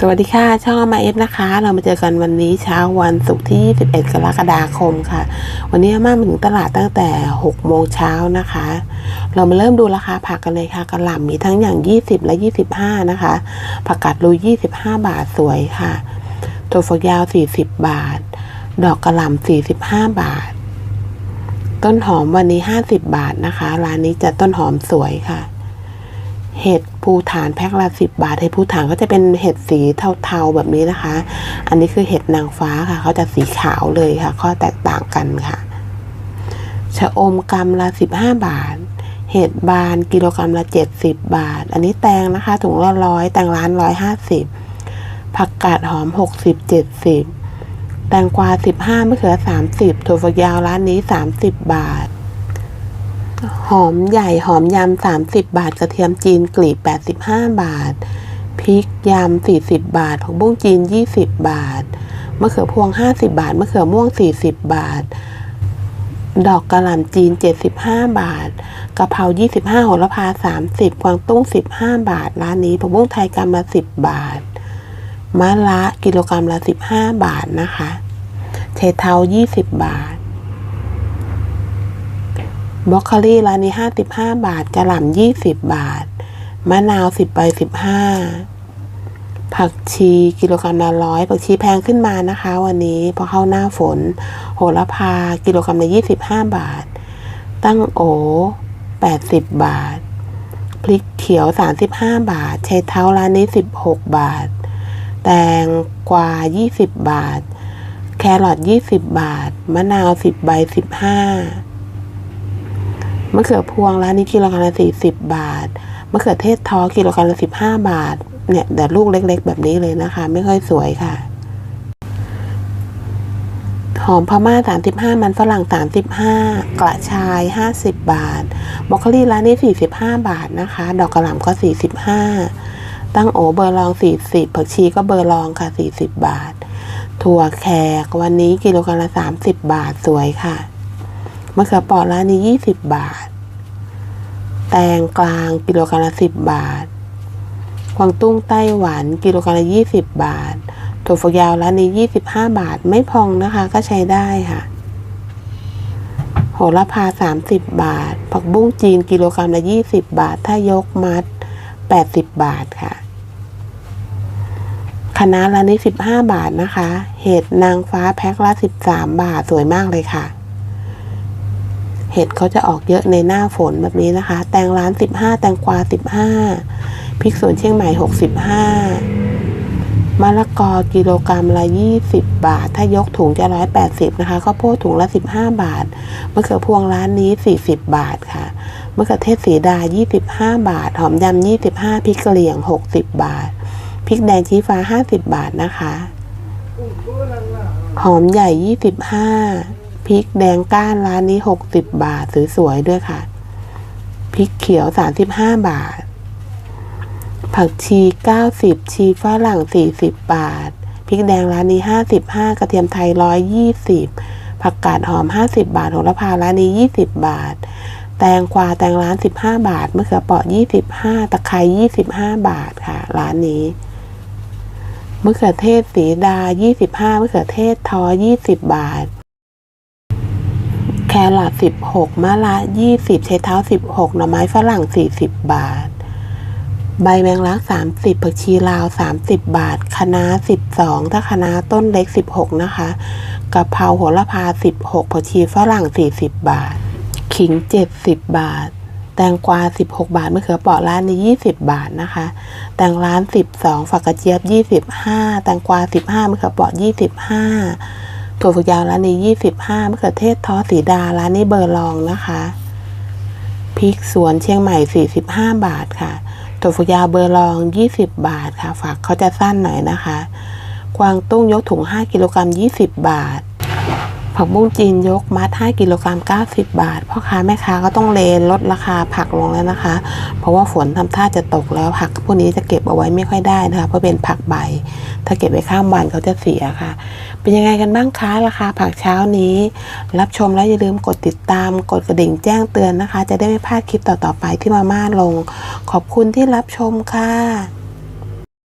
สวัสดีค่ะ ช่องมาเอฟนะคะ เรามาเจอกันวันนี้เช้าวันศุกร์ที่21กรกฎาคมค่ะ วันนี้มามาถึงตลาดตั้งแต่ 6 โมงเช้านะคะ เรามาเริ่มดูราคาผักกันเลยค่ะกระหล่ำมีทั้งอย่าง 20 และ 25 นะคะ ผักกาดลู25 บาทสวยค่ะถั่วฝักยาว 40 บาท ดอกกระหล่ำ45 บาท ต้นหอมวันนี้ 50 บาทนะคะ ร้านนี้จะต้นหอมสวยค่ะ เห็ดภูฐานแพ็คละสิบบาทเห็ดภูฐานก็จะเป็นเห็ดสีเทาๆแบบนี้นะคะ อันนี้คือเห็ดนางฟ้าค่ะเขาจะสีขาวเลยค่ะ ข้อแตกต่างกันค่ะชะอมกรัมละสิบห้าบาท เห็ดบานกิโลกรัมละเจ็ดสิบบาท อันนี้แตงนะคะถุงละร้อยแตงร้านร้อยห้าสิบผักกาดหอมหกสิบเจ็ดสิบแตงกวาสิบห้ามะเขือสามสิบถั่วฝักยาวร้านนี้สามสิบบาท หอมใหญ่หอมยำ30บาท กระเทียมจีนกลีบ85บาท พริกยำ40บาทผักบุ้งจีน20บาท มะเขือพวง50บาท มะเขือม่วง40บาท ดอกกระหล่ำจีน75บาท กะเพรา25โหระพา30กวางตุ้ง15บาท ร้านนี้ผักบุ้งไทยกรัมละ10บาท มะละกิโลกรัมละ15บาทนะคะเชเทา20บาท บรอกโคลีร้านนี้ห้าสิบห้าบาทกระหล่ำยี่สิบบาท มะนาวสิบใบสิบห้าผักชีกิโลกรัมละร้อยผักชีแพงขึ้นมานะคะ วันนี้พราะเข้าหน้าฝน โหระพากิโลกรัมละยี่สิบห้าบาท ตั้งโอแปดสิบบาท พริกเขียวสามสิบห้าบาทเชเท้าร้านนี้สิบหกบาท แตงกวายี่สิบบาท แครอทยี่สิบบาท มะนาวสิบใบสิบห้า มะเขือพวงร้านนี้กิโลกรัมละสี่สิบบาท มะเขือเทศท้อกิโลกรัมละสิบห้าบาท เนี่ยแต่ลูกเล็ก ๆ แบบนี้เลยนะคะ ไม่ค่อยสวยค่ะ หอมพม่าสามสิบห้ามันฝรั่งสามสิบห้ากระชายห้าสิบบาท บรอกโคลีร้านนี้สี่สิบห้าบาทนะคะ ดอกกระหล่ำก็สี่สิบห้าตั้งโอเบอร์ลองสี่สิบผักชีก็เบอร์ลองค่ะสี่สิบบาท ถั่วแขกวันนี้กิโลกรัมละสามสิบบาทสวยค่ะ มะเขือเปอร้านนี้ยี่สิบบาท แตงกลางกิโลกรัมละสิบบาทกวางตุ้งไต้หวันกิโลกรัมละยี่สิบบาทถั่วฝักยาวร้านนี้ยี่สิบห้าบาท ไม่พองนะคะก็ใช้ได้ค่ะ โหระพาสามสิบบาท ผักบุ้งจีนกิโลกรัมละยี่สิบบาท ถ้ายกมัดแปดสิบบาทค่ะคณะร้านนี้สิบห้าบาทนะคะ เห็ดนางฟ้าแพ็คละสิบสามบาท สวยมากเลยค่ะ เห็ดเขาจะออกเยอะในหน้าฝนแบบนี้นะคะ แตงร้านสิบห้าแตงกวาสิบห้าพริกสวนเชียงใหม่หกสิบห้ามะละกอกิโลกรัมละยี่สิบบาท ถ้ายกถุงจะร้อยแปดสิบนะคะข้าวโพดถุงละสิบห้าบาทมะเขือพวงร้านนี้สี่สิบบาทค่ะมะเขือเทศสีดายี่สิบห้าบาท หอมดำยี่สิบห้าพริกกะเหรี่ยงหกสิบบาทพริกแดงชี้ฟ้าห้าสิบบาทนะคะ หอมใหญ่ยี่สิบห้า พริกแดงก้านร้านนี้หกสิบบาทสวยๆด้วยค่ะ พริกเขียวสามสิบห้าบาท ผักชีเก้าสิบชีฝรั่งสี่สิบบาท พริกแดงร้านนี้ห้าสิบห้ากระเทียมไทยร้อยยี่สิบผักกาดหอมห้าสิบบาทโหระพาร้านนี้ยี่สิบบาท แตงกวาแตงร้านสิบห้าบาทมะเขือเปราะยี่สิบห้าตะไคร้ยี่สิบห้าบาทค่ะ ร้านนี้มะเขือเทศสีดา 25มะเขือเทศทอ 20 บาท รอท16มะละ20ใช้เท้า 16 หน่อไม้ฝรั่ง 40 บาท ใบแมงลัก 30 ผักชีลาว 30 บาท คะน้า 12 ถ้าคะน้าต้นเล็ก 16 นะคะกะเพราโหระพา 16 ผักชีฝรั่ง 40 บาท ขิง 70 บาท แตงกวา 16 บาทมะเขือเปราะร้านในี้20 บาทนะคะ แตงร้าน 12 ฝักกระเจี๊ยบ 25 แตงกวา 15มะเขือเปราะ25 ถั่วฝักยาวร้านนี้ 25มะเขือเทศทอสีดาร้านนี้เบอร์ลองนะคะพริกสวนเชียงใหม่ 45 บาทค่ะถั่วฝักยาวเบอร์ลอง 20 บาทค่ะ ฝักเขาจะสั้นหน่อยนะคะ กวางตุ้งยกถุง 5 กิโลกรัม 20 บาท ผักบุ้งจีนยกมัด 5 กิโลกรัม90 บาท พ่อค้าแม่ค้าก็ต้องเลนลดราคาผักลงแล้วนะคะ เพราะว่าฝนทำท่าจะตกแล้วผักพวกนี้จะเก็บเอาไว้ไม่ค่อยได้นะคะ เพราะเป็นผักใบ ถ้าเก็บไว้ข้ามวันเขาจะเสียค่ะ เป็นยังไงกันบ้างคะราคาผักเช้านี้ รับชมแล้วอย่าลืมกดติดตาม กดกระดิ่งแจ้งเตือนนะคะ จะได้ไม่พลาดคลิปต่อๆไปที่มาม่าลง ขอบคุณที่รับชมค่ะ